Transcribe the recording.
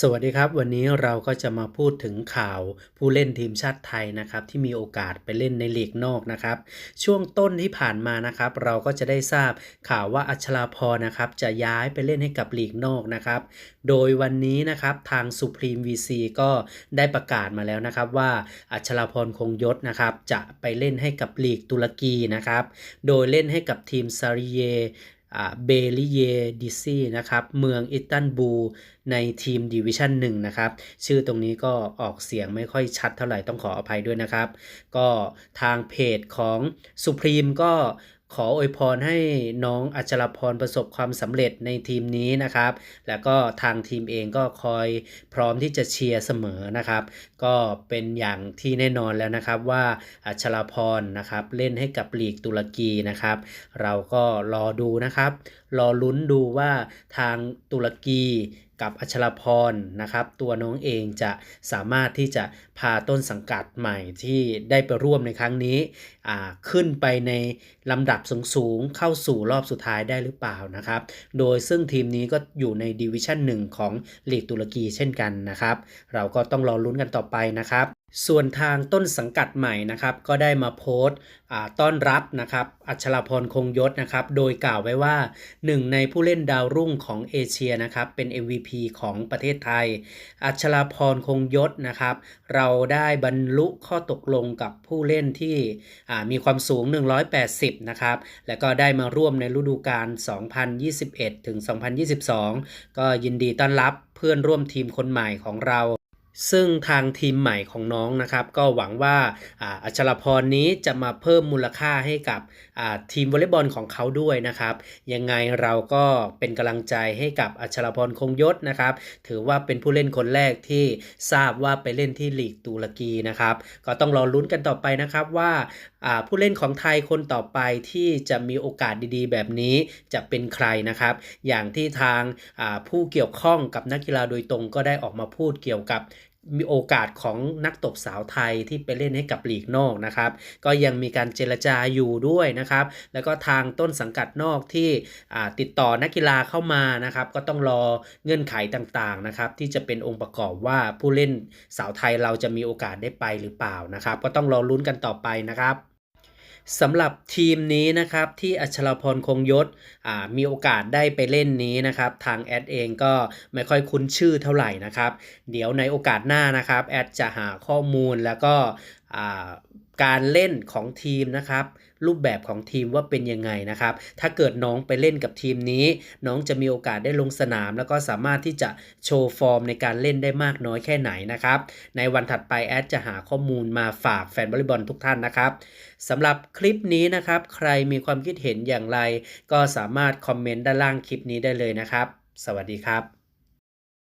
สวัสดีครับ วันนี้เราก็จะมาพูดถึงข่าวผู้เล่นทีมชาติไทยนะครับที่มีโอกาสไปเล่นในลีกนอกนะครับ ช่วงต้นที่ผ่านมานะครับ เราก็จะได้ทราบข่าวว่าอัชราพรนะครับจะย้ายไปเล่นให้กับลีกนอกนะครับ โดยวันนี้นะครับทางสุพรีม VC ก็ได้ประกาศมาแล้วนะครับ ว่าอัชราพรคงยศนะครับจะไปเล่นให้กับลีกตุรกีนะครับ โดยเล่นให้กับทีมซาริเย เบลิเยดิซีนะครับเมืองอิสตันบูลในทีมดิวิชั่น1นะครับชื่อตรงนี้ก็ออกเสียงไม่ค่อยชัดเท่าไหร่ต้องขออภัยด้วยนะครับ ก็ทางเพจของสุพรีมก็ ขออวยพรให้น้องอัจฉรพรประสบความสำเร็จในทีมนี้นะครับ แล้วก็ทางทีมเองก็คอยพร้อมที่จะเชียร์เสมอนะครับ ก็เป็นอย่างที่แน่นอนแล้วนะครับว่าอัชรพรนะครับเล่นให้กับลีกตุรกีนะครับ เราก็รอดูนะครับ รอลุ้นดูว่าทางตุรกี กับอัชรพรนะครับ ตัวน้องเองจะสามารถที่จะพาต้นสังกัดใหม่ที่ได้ไปร่วมในครั้งนี้ขึ้นไปในลำดับสูงๆเข้าสู่รอบสุดท้ายได้หรือเปล่านะครับ โดยซึ่งทีมนี้ก็อยู่ในดิวิชั่นหนึ่งของลีกตุรกีเช่นกันนะครับ เราก็ต้องรอลุ้นกันต่อไปนะครับ ส่วนทางต้นสังกัดใหม่นะครับก็ได้มาโพสต์ต้อนรับนะครับอัชราพรคงยศนะครับโดยกล่าวไว้ว่าหนึ่งในผู้เล่นดาวรุ่งของเอเชียนะครับเป็น MVP ของประเทศไทย อัชราพรคงยศนะครับเราได้บรรลุข้อตกลงกับผู้เล่นที่มีความสูง 180 นะครับแล้วก็ได้มาร่วมในฤดูกาล 2021 ถึง 2022 ก็ยินดีต้อนรับเพื่อนร่วมทีมคนใหม่ของเรา ซึ่งทางทีมใหม่ของน้องนะครับ ก็หวังว่าอัชรพรนี้จะมาเพิ่มมูลค่าให้กับทีมวอลเลย์บอลของเขาด้วยนะครับ ยังไงเราก็เป็นกำลังใจให้กับอัชรพรคงยศนะครับ ถือว่าเป็นผู้เล่นคนแรกที่ทราบว่าไปเล่นที่ลีกตุรกีนะครับ ก็ต้องรอลุ้นกันต่อไปนะครับว่าผู้เล่นของไทยคนต่อไปที่จะมีโอกาสดีๆ แบบนี้จะเป็นใครนะครับ อย่างที่ทางผู้เกี่ยวข้องกับนักกีฬาโดยตรงก็ได้ออกมาพูดเกี่ยวกับ มีโอกาสของนักตบสาวไทยที่ไปเล่นให้กับลีกนอกนะครับ ก็ยังมีการเจรจาอยู่ด้วยนะครับ แล้วก็ทางต้นสังกัดนอกที่ติดต่อนักกีฬาเข้ามานะครับ ก็ต้องรอเงื่อนไขต่างๆนะครับ ที่จะเป็นองค์ประกอบว่าผู้เล่นสาวไทยเราจะมีโอกาสได้ไปหรือเปล่านะครับ ก็ต้องรอลุ้นกันต่อไปนะครับ สำหรับทีมนี้นะครับที่อัชรพรคงยศมีโอกาสได้ไปเล่นนี้นะครับทางแอดเองก็ไม่ค่อยคุ้นชื่อเท่าไหร่นะครับ เดี๋ยวในโอกาสหน้านะครับแอดจะหาข้อมูลแล้วก็ การเล่นของทีมนะครับรูปแบบของทีมว่าเป็นยังไงนะครับ ถ้าเกิดน้องไปเล่นกับทีมนี้ น้องจะมีโอกาสได้ลงสนาม แล้วก็สามารถที่จะโชว์ฟอร์มในการเล่นได้มากน้อยแค่ไหนนะครับ ในวันถัดไปแอดจะหาข้อมูลมาฝากแฟนบอลบอลทุกท่านนะครับสำหรับคลิปนี้นะครับ ใครมีความคิดเห็นอย่างไร ก็สามารถคอมเมนต์ด้านล่างคลิปนี้ได้เลยนะครับ สวัสดีครับ